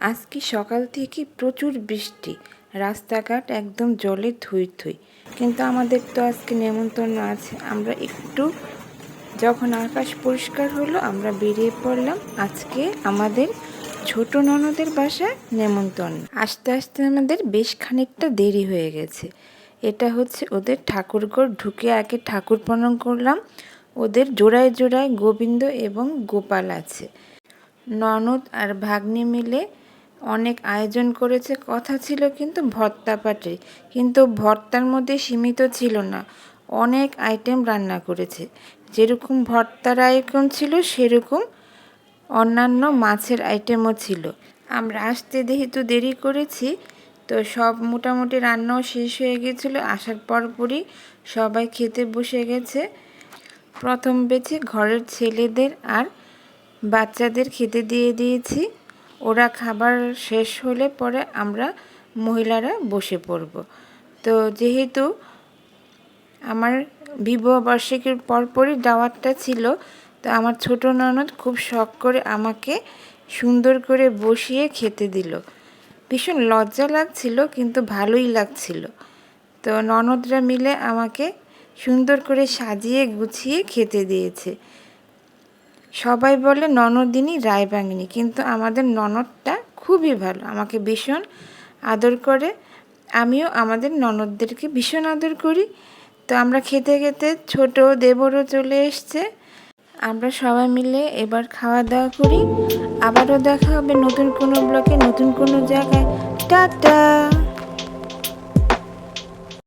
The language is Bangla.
আজকে সকাল থেকে প্রচুর বৃষ্টি? রাস্তাঘাট একদম জলে থই থই কিন্তু আমাদের তো আজকে নেমন্তন্ন আছে। আমরা একটু যখন আকাশ পরিষ্কার হলো, আমরা বেরিয়ে পড়লাম। আজকে আমাদের ছোট ননদের বাসা নেমন্তন্ন। আস্তে আস্তে আমাদের বেশ খানিকটা দেরি হয়ে গেছে। এটা হচ্ছে ওদের ঠাকুরঘর। ঢুকে আগে ঠাকুর প্রণাম করলাম। ওদের জোড়ায় জোড়ায় গোবিন্দ এবং গোপাল আছে। ননদ আর ভাগ্নি মিলে অনেক আয়োজন করেছে, কথা ছিল কিন্তু ভর্তা পাটে কিন্তু ভর্তার মধ্যে সীমিত ছিল না। অনেক আইটেম রান্না করেছে। যেরকম ভর্তার আইটেম ছিল, সেরকম অন্যান্য মাছের আইটেমও ছিল। আমরা আসতে যেহেতু দেরি করেছি, তো সব মোটামুটি রান্নাও শেষ হয়ে গেছিল। আসার পরপরই সবাই খেতে বসে গেছে। প্রথম বেছে ঘরের ছেলেদের আর বাচ্চাদের খেতে দিয়ে দিয়েছি। ওরা খাবার শেষ হলে পরে আমরা মহিলারা বসে পড়ব। তো যেহেতু আমার বিবাহ বার্ষিকীর পরপরই দাওয়াতটা ছিল, তো আমার ছোট ননদ খুব শখ করে আমাকে সুন্দর করে বসিয়ে খেতে দিল। ভীষণ লজ্জা লাগছিল, কিন্তু ভালোই লাগছিল। তো ননদরা মিলে আমাকে সুন্দর করে সাজিয়ে গুছিয়ে খেতে দিয়েছে। সবাই বলে ননদিনী রায়বাঙিনী কিন্তু আমাদের ননদটা খুবই ভালো। আমাকে ভীষণ আদর করে। আমিও আমাদের ননদদেরকে ভীষণ আদর করি। তো আমরা খেতে খেতে ছোট দেবরও চলে এসছে। আমরা সবাই মিলে এবার খাওয়া দাওয়া করি। আবারও দেখা হবে নতুন কোনো ব্লকে নতুন কোনো জায়গায়। টাটা!